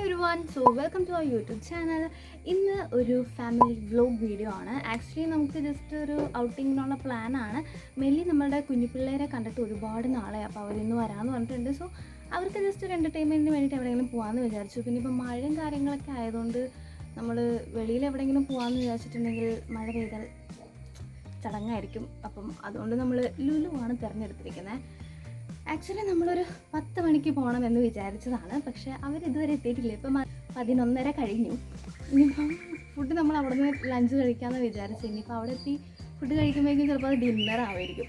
Everyone so welcome to our YouTube channel ഇന്ന് ഒരു family vlog video ആണ്. Actually നമുക്ക് ജസ്റ്റ് ഒരു ഔട്ടിങ്ങിനുള്ള പ്ലാനാണ് മെല്ലി നമ്മളുടെ കുഞ്ഞുപിള്ളേരെ കണ്ടിട്ട് ഒരുപാട് നാളെ അപ്പോൾ അവരിന്ന് വരാമെന്ന് പറഞ്ഞിട്ടുണ്ട്. സോ അവർക്ക് ജസ്റ്റ് ഒരു എന്റർടൈൻമെന്റിന് വേണ്ടിയിട്ട് എവിടെയെങ്കിലും പോകാമെന്ന് വിചാരിച്ചു. പിന്നെ ഇപ്പോൾ മഴയും കാര്യങ്ങളൊക്കെ ആയതുകൊണ്ട് നമ്മൾ വെളിയിൽ എവിടെയെങ്കിലും പോകാമെന്ന് വിചാരിച്ചിട്ടുണ്ടെങ്കിൽ മഴ പെയ്താൽ ചടങ്ങായിരിക്കും. അപ്പം അതുകൊണ്ട് നമ്മൾ ലുലുവാണ് തിരഞ്ഞെടുത്തിരിക്കുന്നത് ആക്ച്വലി നമ്മളൊരു പത്ത് മണിക്ക് പോകണം എന്ന് വിചാരിച്ചതാണ്. പക്ഷേ അവരിതുവരെ എത്തിയിട്ടില്ല. ഇപ്പം പതിനൊന്നര കഴിഞ്ഞു. ഇനിയിപ്പം ഫുഡ് നമ്മൾ അവിടെ നിന്ന് ലഞ്ച് കഴിക്കാമെന്ന് വിചാരിച്ചു ഇനിയിപ്പോൾ അവിടെ എത്തി ഫുഡ് കഴിക്കുമ്പോഴേക്കും ചിലപ്പോൾ അത് ഡിന്നർ ആവുമായിരിക്കും.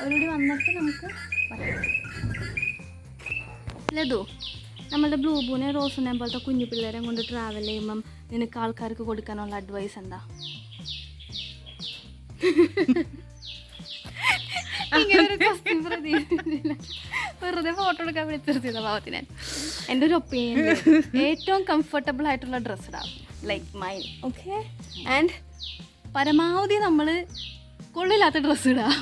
അവരോട് വന്നിട്ട് നമുക്ക് ലതു നമ്മളുടെ ബ്ലൂ ബൂനെ റോസിനെ പോലത്തെ കുഞ്ഞു പിള്ളേരെ കൊണ്ട് ട്രാവൽ ചെയ്യുമ്പം നിനക്ക് ആൾക്കാർക്ക് കൊടുക്കാനുള്ള അഡ്വൈസ് എന്താ? ഇങ്ങനെ ഒരു question പ്രതീക്ഷിച്ചില്ല. വെറുതെ ഫോട്ടോ എടുക്കാൻ വിളിച്ചിരുത്തിയതാ ഭാവത്തിന് എന്റെ ഒരു ഒപ്പീനിയൻ ഏറ്റവും കംഫർട്ടബിൾ ആയിട്ടുള്ള ഡ്രസ്സ് ഇടാം. ലൈക്ക് മൈൻ ഓക്കെ ആൻഡ് പരമാവധി നമ്മൾ കൊള്ളില്ലാത്ത ഡ്രസ്സ് ഇടാം.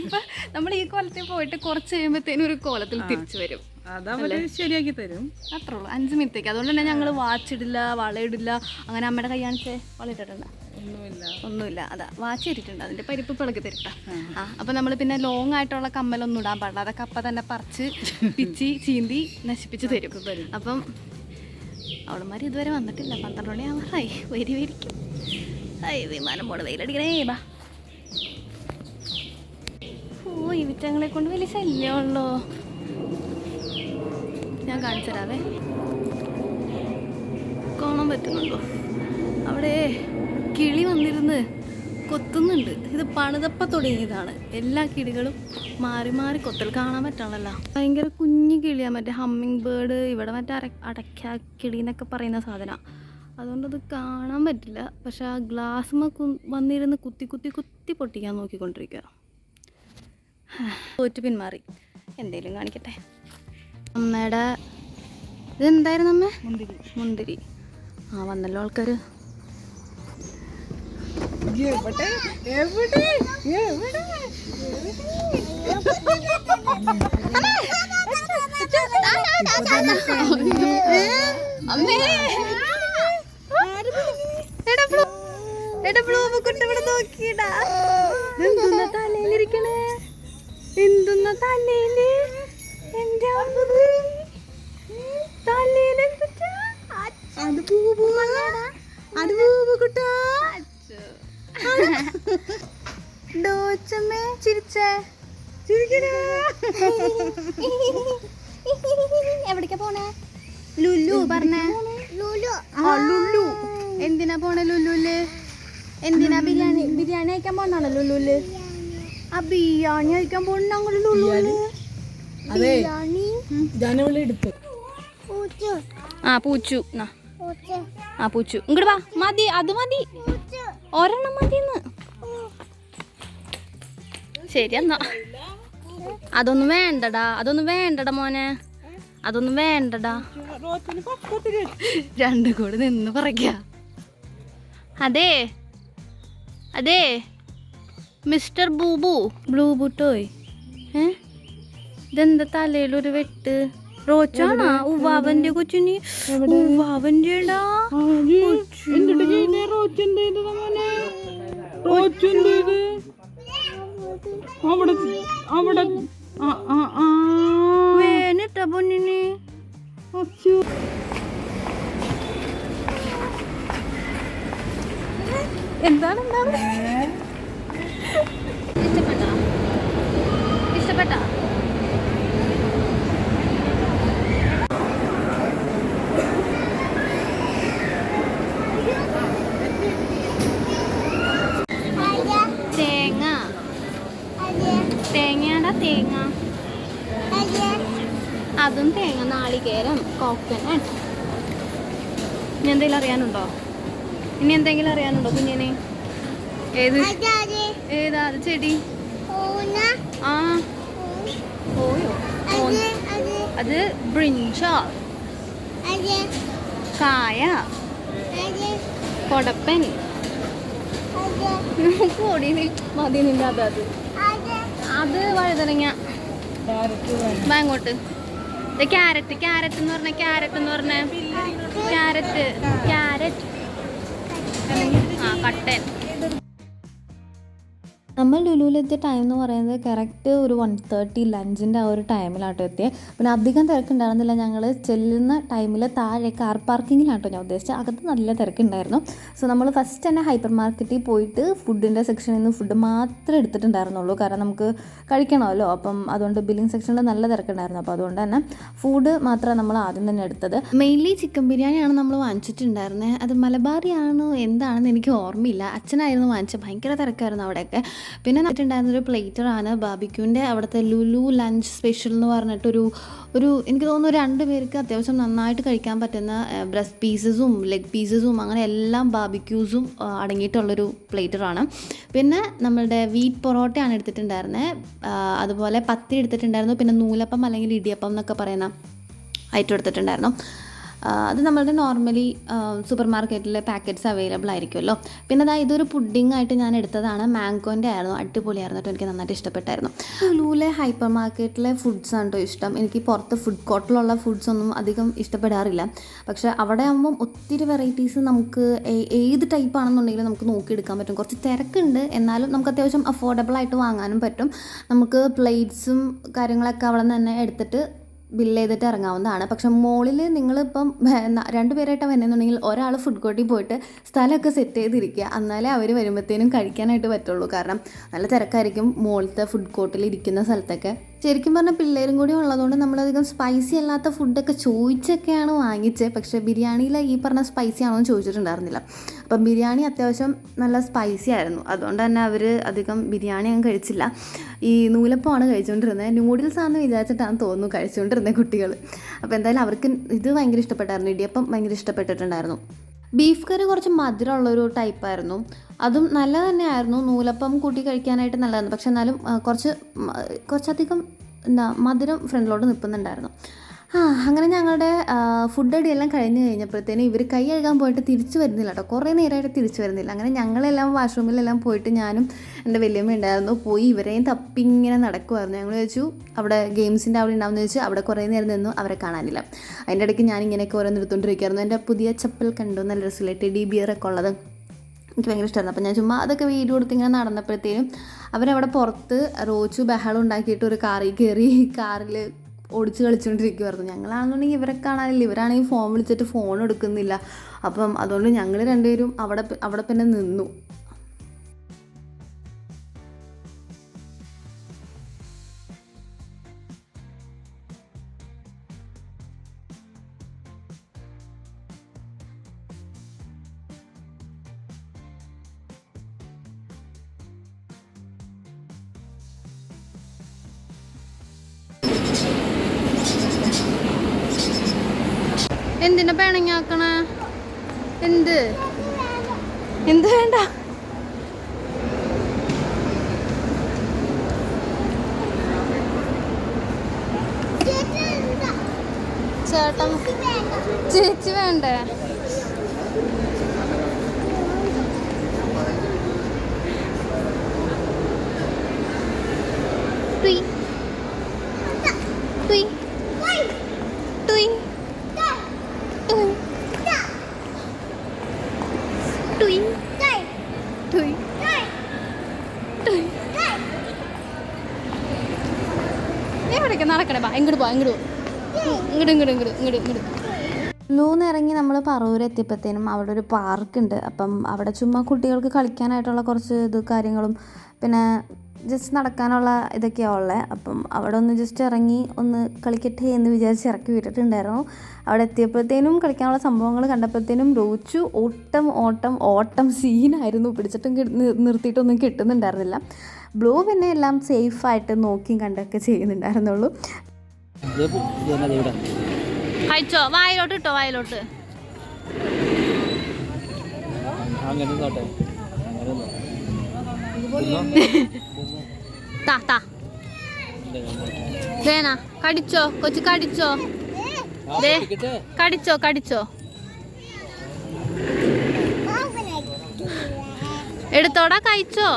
ഇപ്പം നമ്മൾ ഈ കോലത്തിൽ പോയിട്ട് കുറച്ച് കഴിയുമ്പോഴത്തേനും ഒരു കോലത്തിൽ തിരിച്ചു വരും. അതവര് ശരിയാക്കി തരും. അത്രേ ഉള്ളൂ. അഞ്ച് മിനിറ്റേക്ക് അതുകൊണ്ട് തന്നെ ഞങ്ങൾ വാച്ച് ഇടില്ല വളയിടില്ല അങ്ങനെ അമ്മയുടെ കൈയാണിച്ചേ വളയിട്ടിട്ടുണ്ട് ഒന്നുമില്ല. ഒന്നുമില്ല. അതാ വാച്ച് ഇട്ടിട്ടുണ്ട്. അതിന്റെ പരിപ്പ് പിളകി തരട്ട. ആ. അപ്പൊ നമ്മൾ പിന്നെ ലോങ് ആയിട്ടുള്ള കമ്മലൊന്നും ഇടാൻ പാടില്ല. അതൊക്കെ അപ്പൊ തന്നെ പറിച്ച് പിച്ചി ചീന്തി നശിപ്പിച്ച് തരും. അപ്പം അവളുമാർ ഇതുവരെ വന്നിട്ടില്ല. പന്ത്രണ്ട് മണി ആവാറായി. വരി വരിക്കും വിമാനം പോണ. വെയിലടിക്കണേ. ബാ. ഓ ഈ വിറ്റങ്ങളെ കൊണ്ട് വലിയ ശല്യമുള്ളോ? ഞാൻ കാണിച്ചു തരാവേ കാണാൻ പറ്റുന്നുണ്ടോ? അവിടെ കിളി വന്നിരുന്ന് കൊത്തുന്നുണ്ട്. ഇത് പണിതപ്പ തുടങ്ങിയതാണ്. എല്ലാ കിളികളും മാറി മാറി കൊത്തൽ കാണാൻ പറ്റണല്ലോ. ഭയങ്കര കുഞ്ഞു കിളിയാണ് മറ്റേ ഹമ്മിങ് ബേർഡ് ഇവിടെ മറ്റേ അര അടയ്ക്ക കിളി എന്നൊക്കെ പറയുന്ന സാധനം. അതുകൊണ്ടത് അത് കാണാൻ പറ്റില്ല. പക്ഷെ ആ ഗ്ലാസ്മ വന്നിരുന്ന് കുത്തി കുത്തി കുത്തി പൊട്ടിക്കാൻ നോക്കിക്കൊണ്ടിരിക്കുക തോറ്റ് പിന്മാറി. എന്തേലും കാണിക്കട്ടെ? അമ്മയുടെ ഇതെന്തായിരുന്നു അമ്മ? മുന്തിരി. മുന്തിരി. ആ വന്നല്ലോ ആൾക്കാര്. നോക്കിയിടാ എന്തുന്ന തലയിലിരിക്കണേ? എന്തുന്ന തലയിൽ? ചിരിച്ചേ. എവിടേക്കാ പോണേ? ലുലു പറഞ്ഞേ. ലുലു. ആ ലുലു. എന്തിനാ പോണേ ലുലുൽ? എന്തിനാ ബിരിയാണി ബിരിയാണി കഴിക്കാൻ പോണാണോ ലുലുൽ? ആ ബിരിയാണി കഴിക്കാൻ പോണ ഞങ്ങൾ ലുലുൽ ബിരിയാണി ജനവിളി എടുത്തു. ആ പൂച്ചു. നാ. ആ പൂച്ചു. ഇങ്ങോട്ട് വാ. മതി അത് മതി. ഒരെണ്ണം മതിന്ന്. ശരി എന്നാ. അതൊന്നും വേണ്ടടാ. അതൊന്നും വേണ്ടടാ മോനെ. അതൊന്നും വേണ്ടടാ. രണ്ടും കൂടെ നിന്ന് പറയ്ക്ക അതെ. അതെ. മിസ്റ്റർ ബൂബു. ബ്ലൂ ബുട്ടോയ്. ഏ? ഇതെന്താ തലയിലൊരു വെട്ട്? റോച്ചാണോ? ഉവാവന്റെ കൊച്ചിന്. ചെയ്ത് അവിടെ അവിടെ. ആ. തേങ്ങയാടാ തേങ്ങ. അതും തേങ്ങ നാളികേരം കോക്കനട്ട് ഇനി എന്തെങ്കിലും അറിയാനുണ്ടോ? ഇനി എന്തെങ്കിലും അറിയാനുണ്ടോ കുഞ്ഞിനെ? ഏത്? ഏതാ? അത് ചെടി. ആ. ഓയോ അത് ബ്രിഞ്ചാൾ കായ. കൊടപ്പൻ. പൊടി മതി നിന്റെ അത്. അത് വഴുതനങ്ങ. വേണം. ക്യാരറ്റ് ക്യാരറ്റ് എന്ന് പറഞ്ഞ ക്യാരറ്റ് എന്ന് പറഞ്ഞ ക്യാരറ്റ്. ക്യാരറ്റ്. ആ കട്ടൻ. നമ്മൾ ലുലുവിലെത്തിയ ടൈം എന്ന് പറയുന്നത് കറക്റ്റ് ഒരു വൺ തേർട്ടി ലഞ്ചിന്റെ ആ ഒരു ടൈമിലാട്ടോ എത്തിയത് പിന്നെ അധികം തിരക്കുണ്ടായിരുന്നില്ല. ഞങ്ങൾ ചെല്ലുന്ന ടൈമിൽ താഴെ കാർ പാർക്കിങ്ങിലാട്ടോ ഞാൻ ഉദ്ദേശിച്ചത് അകത്ത് നല്ല തിരക്കുണ്ടായിരുന്നു. സോ നമ്മൾ ഫസ്റ്റ് തന്നെ ഹൈപ്പർ മാർക്കറ്റിൽ പോയിട്ട് ഫുഡിന്റെ സെക്ഷനിൽ നിന്ന് ഫുഡ് മാത്രമേ എടുത്തിട്ടുണ്ടായിരുന്നുള്ളൂ. കാരണം നമുക്ക് കഴിക്കണമല്ലോ. അപ്പം അതുകൊണ്ട് ബില്ലിംഗ് സെക്ഷനിൽ നല്ല തിരക്കുണ്ടായിരുന്നു. അപ്പോൾ അതുകൊണ്ട് തന്നെ ഫുഡ് മാത്രമാണ് നമ്മൾ ആദ്യം തന്നെ എടുത്തത്. മെയിൻലി ചിക്കൻ ബിരിയാണിയാണ് നമ്മൾ വാങ്ങിച്ചിട്ടുണ്ടായിരുന്നത് അത് മലബാറിയാണോ? എന്താണെന്ന് എനിക്ക് ഓർമ്മയില്ല. അച്ഛനായിരുന്നു വാങ്ങിച്ചത്. ഭയങ്കര തിരക്കായിരുന്നു അവിടെയൊക്കെ. പിന്നെ നമുക്കുണ്ടായിരുന്നൊരു പ്ലേറ്ററാണ് ബാബിക്യൂന്റെ അവിടുത്തെ ലുലു ലഞ്ച് സ്പെഷ്യൽ എന്ന് പറഞ്ഞിട്ടൊരു ഒരു എനിക്ക് തോന്നുന്നു രണ്ട് പേർക്ക് അത്യാവശ്യം നന്നായിട്ട് കഴിക്കാൻ പറ്റുന്ന ബ്രസ്റ്റ് പീസസും ലെഗ് പീസസും അങ്ങനെ എല്ലാം ബാബിക്യൂസും അടങ്ങിയിട്ടുള്ളൊരു പ്ലേറ്ററാണ്. പിന്നെ നമ്മളുടെ വീറ്റ് പൊറോട്ടയാണ് എടുത്തിട്ടുണ്ടായിരുന്നത് അതുപോലെ പത്തി എടുത്തിട്ടുണ്ടായിരുന്നു. പിന്നെ നൂലപ്പം അല്ലെങ്കിൽ ഇടിയപ്പം എന്നൊക്കെ പറയുന്ന ഐറ്റം എടുത്തിട്ടുണ്ടായിരുന്നു. അത് നമ്മളുടെ നോർമലി സൂപ്പർ മാർക്കറ്റിൽ പാക്കറ്റ്സ് അവൈലബിൾ ആയിരിക്കുമല്ലോ. പിന്നെ അതായത് ഇതൊരു പുഡിംഗ് ആയിട്ട് ഞാൻ എടുത്തതാണ്. മാങ്കോന്റെ ആയിരുന്നു. അടിപൊളിയായിരുന്നു കേട്ടോ. എനിക്ക് നന്നായിട്ട് ഇഷ്ടപ്പെട്ടായിരുന്നു. ലുലുവിലെ ഹൈപ്പർ മാർക്കറ്റിലെ ഫുഡ്സ് ആണ് കേട്ടോ ഇഷ്ടം. എനിക്ക് പുറത്ത് ഫുഡ് കോർട്ടിലുള്ള ഫുഡ്സ് ഒന്നും അധികം ഇഷ്ടപ്പെടാറില്ല. പക്ഷേ അവിടെ ആകുമ്പം ഒത്തിരി വെറൈറ്റീസ് നമുക്ക് ഏത് ടൈപ്പ് ആണെന്നുണ്ടെങ്കിലും നമുക്ക് നോക്കിയെടുക്കാൻ പറ്റും. കുറച്ച് തിരക്കുണ്ട്. എന്നാലും നമുക്ക് അത്യാവശ്യം അഫോർഡബിൾ ആയിട്ട് വാങ്ങാനും പറ്റും. നമുക്ക് പ്ലേറ്റ്സും കാര്യങ്ങളൊക്കെ അവിടെ നിന്ന് തന്നെ എടുത്തിട്ട് ബില്ല് ചെയ്തിട്ട് ഇറങ്ങാവുന്നതാണ്. പക്ഷെ മോളിൽ നിങ്ങളിപ്പം രണ്ടുപേരായിട്ട് വന്നെന്നുണ്ടെങ്കിൽ ഒരാൾ ഫുഡ് കോർട്ടിൽ പോയിട്ട് സ്ഥലമൊക്കെ സെറ്റ് ചെയ്തിരിക്കുക. എന്നാലേ അവർ വരുമ്പോഴത്തേനും കഴിക്കാനായിട്ട് പറ്റുള്ളൂ. കാരണം നല്ല തിരക്കായിരിക്കും മുകളിലത്തെ ഫുഡ് കോർട്ടിൽ ഇരിക്കുന്ന സ്ഥലത്തൊക്കെ. ശരിക്കും പറഞ്ഞാൽ പിള്ളേരും കൂടി ഉള്ളതുകൊണ്ട് നമ്മളധികം സ്പൈസി അല്ലാത്ത ഫുഡൊക്കെ ചോദിച്ചൊക്കെയാണ് വാങ്ങിച്ചത് പക്ഷേ ബിരിയാണിയിൽ ഈ പറഞ്ഞ സ്പൈസി ആണോ എന്ന് ചോദിച്ചിട്ടുണ്ടായിരുന്നില്ല. അപ്പം ബിരിയാണി അത്യാവശ്യം നല്ല സ്പൈസി ആയിരുന്നു. അതുകൊണ്ട് തന്നെ അവർ അധികം ബിരിയാണി അങ്ങ് കഴിച്ചില്ല. ഈ നൂലപ്പമാണ് കഴിച്ചുകൊണ്ടിരുന്നത് നൂഡിൽസ് ആണെന്ന് വിചാരിച്ചിട്ടാണ് തോന്നുന്നു കഴിച്ചുകൊണ്ടിരുന്നത് കുട്ടികൾ അപ്പോൾ എന്തായാലും അവർക്ക് ഇത് ഭയങ്കര ഇഷ്ടപ്പെട്ടായിരുന്നു. ഇടിയപ്പം ഭയങ്കര ഇഷ്ടപ്പെട്ടിട്ടുണ്ടായിരുന്നു. ബീഫ് കറി കുറച്ച് മധുരമുള്ളൊരു ടൈപ്പായിരുന്നു അതും നല്ല തന്നെയായിരുന്നു. നൂലപ്പം കൂട്ടി കഴിക്കാനായിട്ട് നല്ലതായിരുന്നു. പക്ഷെ എന്നാലും കുറച്ച് കുറച്ചധികം എന്താ മധുരം ഫ്രണ്ടിലോട്ട് നിൽക്കുന്നുണ്ടായിരുന്നു. ആ അങ്ങനെ ഞങ്ങളുടെ ഫുഡ് അടിയെല്ലാം കഴിഞ്ഞ് കഴിഞ്ഞപ്പോഴത്തേനും ഇവർ കൈ കഴുകാൻ പോയിട്ട് തിരിച്ചു വരുന്നില്ല കേട്ടോ കുറേ നേരമായിട്ട് തിരിച്ചു വരുന്നില്ല. അങ്ങനെ ഞങ്ങളെല്ലാം വാഷ്റൂമിലെല്ലാം പോയിട്ട് ഞാനും എന്റെ വലിയമ്മ ഉണ്ടായിരുന്നു. പോയി ഇവരെയും തപ്പി ഇങ്ങനെ നടക്കുമായിരുന്നു ഞങ്ങൾ ചോദിച്ചു അവിടെ ഗെയിംസിന്റെ അവിടെ ഉണ്ടാവുമെന്ന് ചോദിച്ചു അവിടെ കുറേ നേരം നിന്നു അവരെ കാണാനില്ല. അതിന്റെ ഇടയ്ക്ക് ഞാൻ ഇങ്ങനെയൊക്കെ ഓരോന്ന് എടുത്തുകൊണ്ടിരിക്കുകയായിരുന്നു എന്റെ പുതിയ ചപ്പൽ കണ്ടു നല്ല രസമില്ല? ടെഡി ബിയറൊക്കെ ഉള്ളത്. എനിക്ക് ഭയങ്കര ഇഷ്ടമായിരുന്നു അപ്പോൾ ഞാൻ ചുമ്മാ അതൊക്കെ വീഡിയോ കൊടുത്ത് ഇങ്ങനെ നടന്നപ്പോഴത്തേനും അവരവിടെ പുറത്ത് റോച്ചു ബഹളം ഉണ്ടാക്കിയിട്ട് ഒരു കാറിൽ കയറി കാറിൽ ഓടിച്ച് കളിച്ചുകൊണ്ടിരിക്കുമായിരുന്നു ഞങ്ങളാണെന്നുണ്ടെങ്കിൽ ഇവരെ കാണാനില്ല. ഇവരാണെങ്കിൽ ഫോൺ വിളിച്ചിട്ട് ഫോൺ എടുക്കുന്നില്ല. അപ്പം അതുകൊണ്ട് ഞങ്ങൾ രണ്ടുപേരും അവിടെ അവിടെ പിന്നെ നിന്നു. എന്തിനാ പിണങ്ങാക്കണ എന്ത്? എന്ത് വേണ്ട. ചേട്ടൻ ചേച്ചി വേണ്ടേ? തുയ് ഇങ്ങോട്ട് ഇറങ്ങി നമ്മൾ പറവൂർ എത്തിയപ്പോഴത്തേനും അവിടെ ഒരു പാർക്ക് ഉണ്ട് അപ്പം അവിടെ ചുമ്മാ കുട്ടികൾക്ക് കളിക്കാനായിട്ടുള്ള കുറച്ച് ഇത് കാര്യങ്ങളും പിന്നെ ജസ്റ്റ് നടക്കാനുള്ള ഇതൊക്കെയാണ് ഉള്ളത് അപ്പം അവിടെ ഒന്ന് ജസ്റ്റ് ഇറങ്ങി ഒന്ന് കളിക്കട്ടെ എന്ന് വിചാരിച്ച് ഇറക്കി വിട്ടിട്ടുണ്ടായിരുന്നു. അവിടെ എത്തിയപ്പോഴത്തേനും കളിക്കാനുള്ള സംഭവങ്ങൾ കണ്ടപ്പോഴത്തേനും രോച്ചു ഓട്ടം ഓട്ടം ഓട്ടം സീനായിരുന്നു. പിടിച്ചിട്ടും നിർത്തിയിട്ടൊന്നും കിട്ടുന്നുണ്ടായിരുന്നില്ല. ബ്ലൂ പിന്നെ എല്ലാം സേഫായിട്ട് നോക്കിയും കണ്ടൊക്കെ ചെയ്യുന്നുണ്ടായിരുന്നുള്ളൂ. കഴിച്ചോ വായിലോട്ട് ഇട്ടോ വായിലോട്ട്. കടിച്ചോ കൊച്ചു കടിച്ചോ. കടിച്ചോ കടിച്ചോ. എടുത്തോടാ കഴിച്ചോ.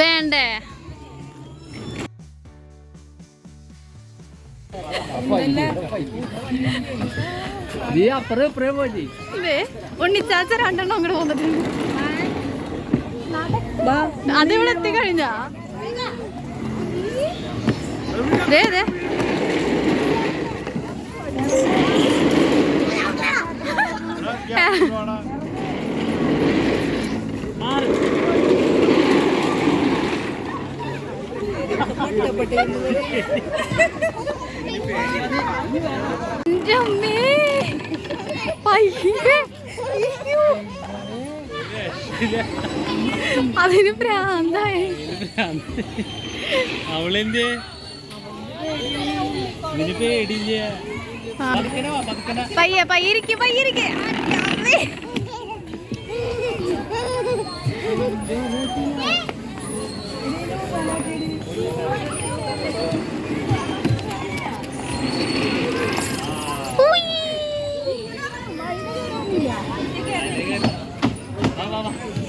വേണ്ടേ? ഉണ്ണിച്ചാച്ച രണ്ടെണ്ണം അങ്ങോട്ട് വന്നിട്ടുണ്ട്. അതിവിടെ എത്തിക്കഴിഞ്ഞാ? ദേ ദേ. അയ്യോ. അതിന് പ്രാന്തായി. അവളെന്തേ. പയ്യെ പയ്യിരിക്കെ പയ്യിരിക്കെ വാ,